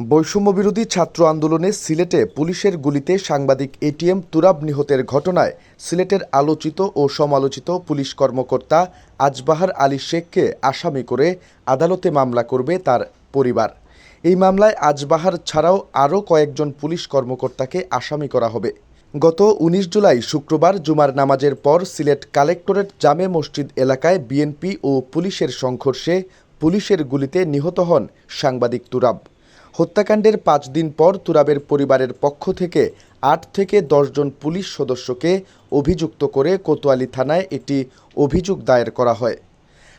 বৈষম্যবিরোধী ছাত্র আন্দোলনে সিলেটে পুলিশের গুলিতে সাংবাদিক এটিএম তুরাব নিহতের ঘটনায় সিলেটের আলোচিত ও সমালোচিত পুলিশ কর্মকর্তা আজবাহার আলী শেখকে আসামি করে আদালতে মামলা করবে তার পরিবার। এই মামলায় আজবাহার ছাড়াও আরও কয়েকজন পুলিশ কর্মকর্তাকে আসামি করা হবে। গত উনিশ জুলাই শুক্রবার জুমার নামাজের পর সিলেট কালেক্টরেট জামে মসজিদ এলাকায় বিএনপি ও পুলিশের সংঘর্ষে পুলিশের গুলিতে নিহত হন সাংবাদিক তুরাব। হত্যাকাণ্ডের পাঁচ দিন পর তুরাবের পরিবারের পক্ষ থেকে আট থেকে দশজন পুলিশ সদস্যকে অভিযুক্ত করে কোতোয়ালি থানায় একটি অভিযোগ দায়ের করা হয়।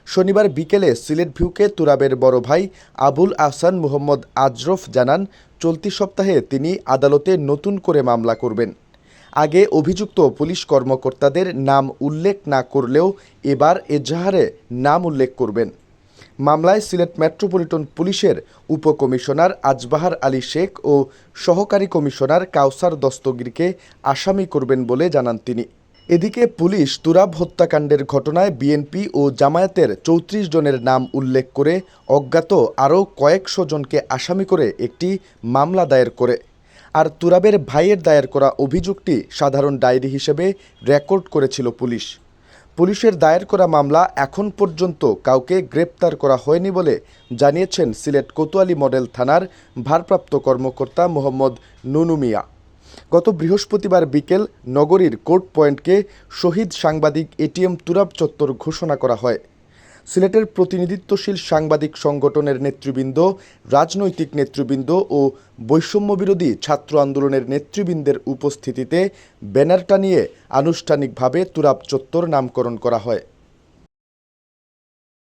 শনিবার বিকেলে সিলেট ভিউকে তুরাবের বড় ভাই আবুল আহসান মোহাম্মদ আজরফ জানান, চলতি সপ্তাহে তিনি আদালতে নতুন করে মামলা করবেন। আগে অভিযুক্ত পুলিশ কর্মকর্তাদের নাম উল্লেখ না করলেও এবার এজাহারে নাম উল্লেখ করবেন। মামলায় সিলেট মেট্রোপলিটন পুলিশের উপকমিশনার আজবাহার আলী শেখ ও সহকারী কমিশনার কাউসার দস্তগীরকে আসামি করবেন বলে জানান তিনি। এদিকে পুলিশ তুরাব হত্যাকাণ্ডের ঘটনায় বিএনপি ও জামায়াতের চৌত্রিশ জনের নাম উল্লেখ করে অজ্ঞাত আরও কয়েকশো জনকে আসামি করে একটি মামলা দায়ের করে। আর তুরাবের ভাইয়ের দায়ের করা অভিযোগটি সাধারণ ডায়েরি হিসেবে রেকর্ড করেছিল পুলিশ। পুলিশের দায়ের করা মামলা এখন পর্যন্ত কাউকে গ্রেপ্তার করা হয়নি বলে জানিয়েছেন সিলেট কোতোয়ালি মডেল থানার ভারপ্রাপ্ত কর্মকর্তা মোহাম্মদ নুনু মিয়া। গত বৃহস্পতিবার বিকেল নগরীর কোর্ট পয়েন্টকে শহীদ সাংবাদিক এটিএম তুরাব চত্বর ঘোষণা করা হয়। সিলেটের প্রতিনিধিত্বশীল সাংবাদিক সংগঠনের নেতৃবৃন্দ, রাজনৈতিক নেতৃবৃন্দ ও বৈষম্যবিরোধী ছাত্র আন্দোলনের নেতৃবৃন্দের উপস্থিতিতে ব্যানারটা নিয়ে আনুষ্ঠানিকভাবে তুরাব চত্বর নামকরণ করা হয়।